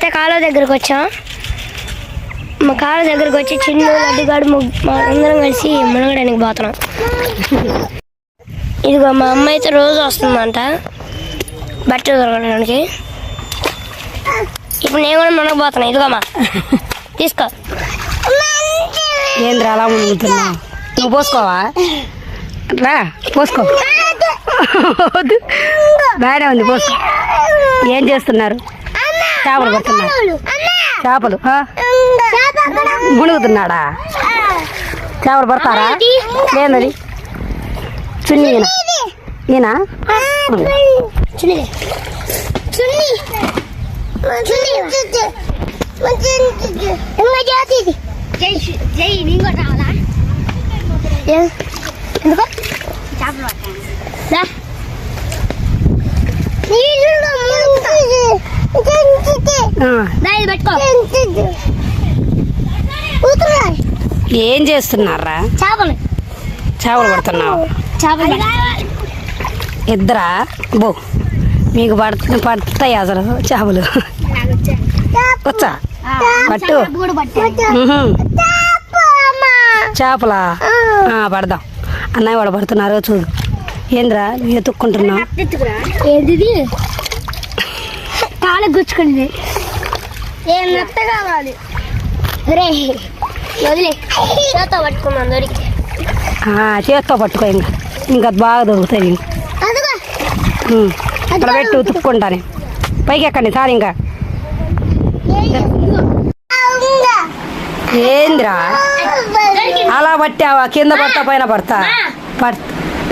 అయితే కాలువ దగ్గరకు వచ్చాం. మా కాలువ దగ్గరకు వచ్చి చిన్న లడ్డుగాడు అందరం కలిసి మునగడానికి పోతున్నాం. ఇదిగో మా అమ్మ అయితే రోజు వస్తుందంట. బట్టలు దొరకడానికి. ఇప్పుడు నేను కూడా మునగబోతున్నా. ఇదిగో అమ్మా. తీసుకో. ఏంద్ర అలా మునుగుతున్నావు? నువ్వు పోసుకోవా? రా పోసుకో. బాగానే ఉంది పోసుకో. ఏం చేస్తున్నారు? చేపలు చేపలు? మునుగుతున్నాడా? చేపలు పడతారా? లేదది చున్నీ ఈయన. ఎందుకు? చేపలు ఏం చేస్తున్నారా? చేపలు. చేపలు పడుతున్నావు? చేపలు ఇద్దరా? బో. మీకు పడుతు పడతాయి అసలు చేపలు? వచ్చా? పట్టు. చేపలా? పడదాం. అన్నయ్య కూడా పడుతున్నారు చూడు. ఏంద్రా? ఎత్తుక్కుంటున్నావు? కాలు గుచ్చుకుంది ఏం నత్త కావాలి? రే వదిలే. చేత పట్టుకున్నాం దొరికి ఆ, చేత్తో పట్టుకో ఇంకా ఇంకా. బాగా దొరుకుతాయి. అక్కడ పెట్టి ఉతుక్కుంటానే పైకి ఎక్కండి సార్ ఇంకా. ఏంద్రా? అలా పట్టావా? కింద పడతా పైన పడతా? పడతా.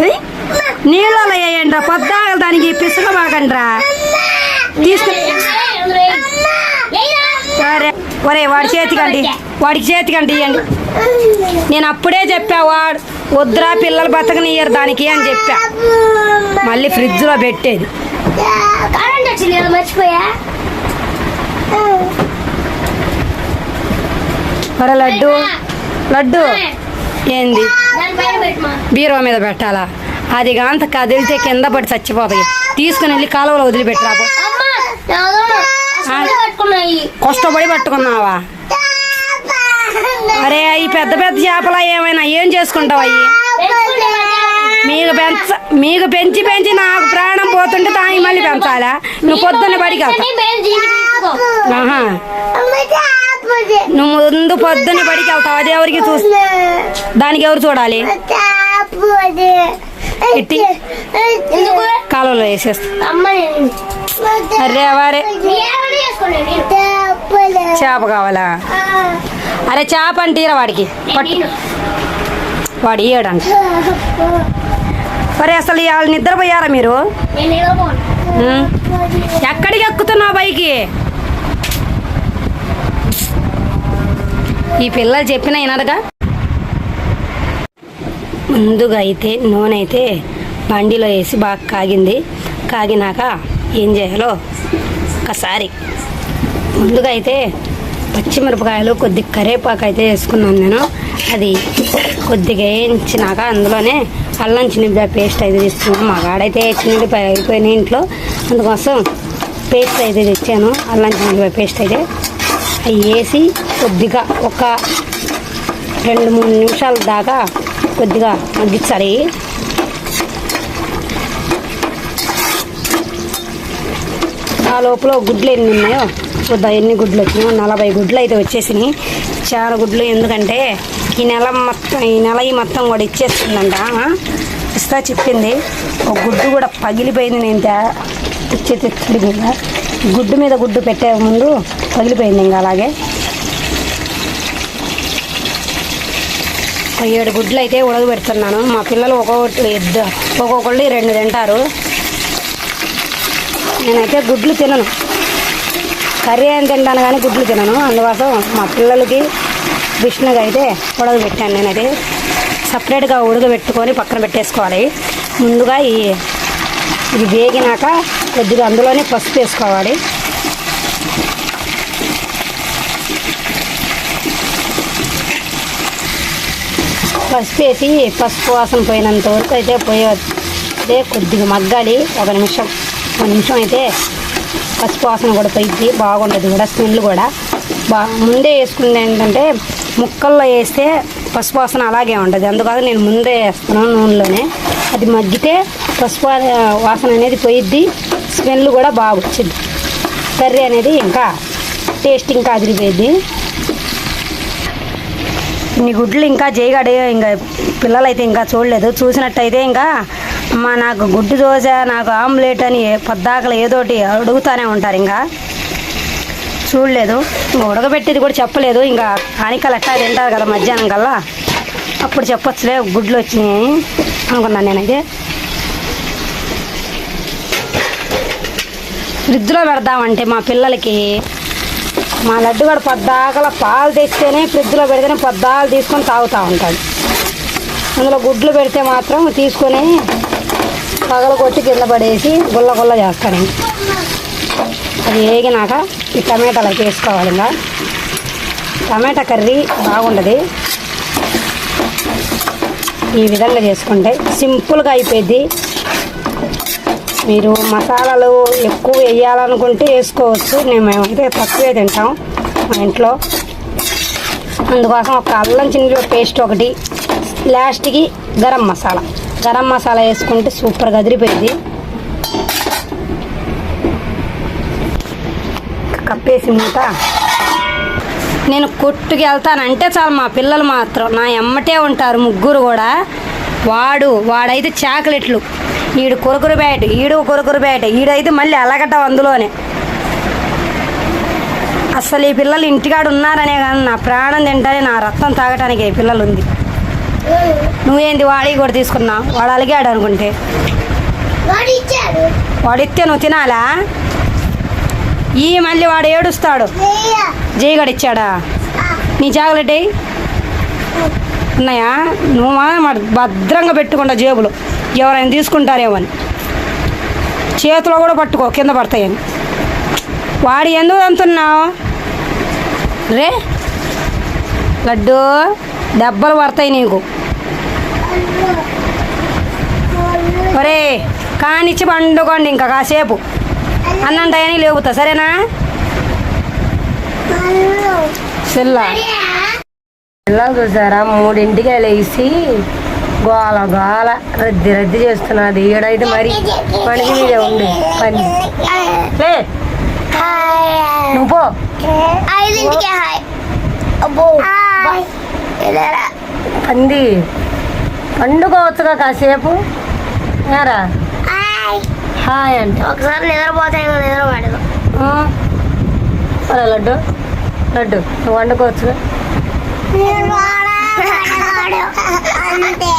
ఏయ్, నీళ్ళలో వేయండిరా పొద్దాగల దానికి పిసుక బాగండ్రా తీసుకు సరే ఒరే వాడి చేతికండి వాడికి చేతికండి ఇవ్వండి నేను అప్పుడే చెప్పా వాడు వద్దురా పిల్లలు బతకనియ్యరు దానికి అని చెప్పా. మళ్ళీ ఫ్రిడ్జ్లో పెట్టేది. మర్చిపోయా? మరి లడ్డు. లడ్డు. ఏంది? బీరువా మీద పెట్టాలా? అది కాంత కదిలితే కింద పడి చచ్చిపోతాయి. తీసుకుని వెళ్ళి కాలువలో వదిలిపెట్టరాపు కష్టపడి పట్టుకున్నావా? అరే ఈ పెద్ద పెద్ద చేపలు ఏమైనా ఏం చేసుకుంటావు అయ్యి? మీకు పెంచ మీకు పెంచి పెంచి నాకు ప్రాణం పోతుంటే దానికి మళ్ళీ పెంచాలా? నువ్వు పొద్దున్న బడికి వెళ్తావు. ఆహా. నువ్వు ముందు పొద్దున్న బడికి వెళ్తావు అది ఎవరికి చూ దానికి ఎవరు చూడాలి? ఇట్టి కాలువలో వేసేస్తా. అరే వారే. చేప కావాలా? అరే చేప అంటీరా వాడికి. పట్టు. వాడు ఇయ్యాడంట. మరి అసలు వాళ్ళు నిద్రపోయారా మీరు? ఎక్కడికి ఎక్కుతున్నావు బైకి ఈ పిల్లలు చెప్పిన వినరుగా? ముందుగా అయితే నూనె అయితే బండిలో వేసి బాగా కాగింది. కాగినాక ఏం చేయాలో ఒకసారి. ముందుగా అయితే పచ్చిమిరపకాయలు కొద్ది కరేపాకు అయితే వేసుకున్నాను నేను. అది కొద్దిగా వేయించినాక అందులోనే అల్లం చిన్నిపాయ పేస్ట్ అయితే తీసుకున్నాను. మా గాడైతే చిన్నిపాయ అయిపోయినాయి ఇంట్లో. అందుకోసం పేస్ట్ అయితే తెచ్చాను. అల్లం చిన్నిపాయ పేస్ట్ అయితే అవి వేసి కొద్దిగా ఒక రెండు మూడు నిమిషాల దాకా కొద్దిగా మగ్గించాలి ఆ లోపల గుడ్లు ఎన్ని ఉన్నాయో చూద్దాం ఎన్ని గుడ్లు వచ్చినాయో. నలభై గుడ్లు అయితే వచ్చేసినాయి. చాలా గుడ్లు ఎందుకంటే ఈ నెల మొత్తం ఈ నెల ఈ మొత్తం కూడా ఇచ్చేస్తుందంట. ఇస్తా చెప్పింది. ఒక గుడ్డు కూడా పగిలిపోయింది నేను తెచ్చే ఇచ్చే గుడ్డు మీద గుడ్డు పెట్టే ముందు పగిలిపోయింది ఇంకా అలాగే. ఏడు గుడ్లు అయితే ఉడకబెడుతున్నాను మా పిల్లలు ఒక్కొక్కటి ఇద్దరు ఒక్కొక్కళ్ళు రెండు తింటారు. నేనైతే గుడ్లు తినను. కర్రీ అని తింటాను కానీ గుడ్లు తినను. అందుకోసం మా పిల్లలకి విష్ణుగా అయితే ఉడకబెట్టాను నేనైతే. సపరేట్గా ఉడకబెట్టుకొని పక్కన పెట్టేసుకోవాలి. ముందుగా ఈ ఇది వేగినాక కొద్దిగా అందులోనే పసుపు వేసుకోవాలి. పసుపు వేసి పసుపు వాసన పోయినంత వరకు అయితే పోయే అదే కొద్దిగా మగ్గాలి. ఒక నిమిషం ఒక నిమిషం అయితే పసుపు వాసన కూడా పోయిద్ది బాగుండదు కూడా స్మెల్ కూడా. బా ముందే వేసుకుంది ఏంటంటే ముక్కల్లో వేస్తే పసుపు వాసన అలాగే ఉంటుంది. అందుకని నేను ముందే వేస్తున్నాను నూనెలోనే. అది మగ్గితే పసుపు వాసన అనేది పోయిద్ది స్మెల్ కూడా బాగా వచ్చింది కర్రీ అనేది ఇంకా టేస్ట్ ఇంకా అదిరిపోయింది ఇన్ని గుడ్లు ఇంకా జైగాడే ఇంకా పిల్లలైతే ఇంకా చూడలేదు. చూసినట్టయితే ఇంకా అమ్మ నాకు గుడ్డు దోశ నాకు ఆమ్లెట్ అని పద్దాకలు ఏదోటి అడుగుతానే ఉంటారు ఇంకా. చూడలేదు. ఇంకా ఉడకబెట్టేది కూడా చెప్పలేదు. ఇంకా కానికలు ఎట్టా తింటారు కదా మధ్యాహ్నం కల్లా. అప్పుడు చెప్పొచ్చులే గుడ్లు వచ్చినాయి అనుకున్నాను నేనైతే. ఫ్రిడ్జ్లో పెడదామంటే మా పిల్లలకి మా లడ్డు కూడా పొద్దాకల పాలు తెస్తేనే ఫ్రిడ్జ్లో పెడితేనే పొద్దాలు తీసుకొని తాగుతూ ఉంటాడు. అందులో గుడ్లు పెడితే మాత్రం తీసుకొని పగల కొట్టి కింద పడేసి గుల్ల గుల్ల చేస్తాను అది వేగినాక ఈ టమాటాలు వేసుకోవాలి ఇంకా టమాటా కర్రీ బాగుండదు. ఈ విధంగా చేసుకుంటే సింపుల్గా అయిపోయింది మీరు మసాలాలు ఎక్కువ వేయాలనుకుంటే వేసుకోవచ్చు. నేను మేమైతే తక్కువే తింటాం మా ఇంట్లో. అందుకోసం ఒక అల్లం చిన్న పేస్ట్ ఒకటి లాస్ట్కి గరం మసాలా. గరం మసాలా వేసుకుంటే సూపర్గా అదిరిపోయింది. కప్పేసి మూత. నేను కొట్టుకి వెళ్తానంటే చాలు మా పిల్లలు మాత్రం నా ఎమ్మటే ఉంటారు ముగ్గురు కూడా. వాడు వాడైతే చాక్లెట్లు. ఈడు కురుకురు బ్యాట్ ఈడు కురుకురు బ్యాట్ ఈడైతే మళ్ళీ అలగటం అందులోనే. అసలు ఈ పిల్లలు ఇంటికాడ ఉన్నారనే కానీ నా ప్రాణం తింటానే నా రక్తం తాగటానికి ఈ పిల్లలు ఉంది నువ్వేంది వాడి కూడా తీసుకున్నావు వాడు అలిగాడు అనుకుంటే. వాడు ఇచ్చాడు వాడు ఇస్తే నువ్వు తినాలా? ఈ మళ్ళీ వాడు ఏడుస్తాడు. జైగడ్ ఇచ్చాడా నీ చాక్లెట్. ఉన్నాయా? నువ్వు మా భద్రంగా పెట్టుకుంటా జేబులో. ఎవరైనా తీసుకుంటారేమో అని చేతిలో కూడా పట్టుకో కింద పడతాయని. వాడు ఎందుకు అంటున్నావు రే లడ్డు దెబ్బలు పడతాయి నీకు. ఒరే కానిచ్చి పండుకోండి ఇంకా కాసేపు. అన్నం టైం లేవుతా సరేనా? సెల్లా. పిల్లలు చూసారా మూడింటికి లేచి గోల గోల రద్ది రద్ది చేస్తున్నది ఈడైతే మరి మనిషి మీదే ఉంది పని. లే నువ్వు పంది. పండుకోవచ్చుగా కాసేపు. ఏరా హాయ్ అంటే. ఒకసారి నిద్రపోతే ఇంకా నిద్రపడదు. సరే లడ్డు. లడ్డు. నువ్వు వండుకోవచ్చుగా. అంతే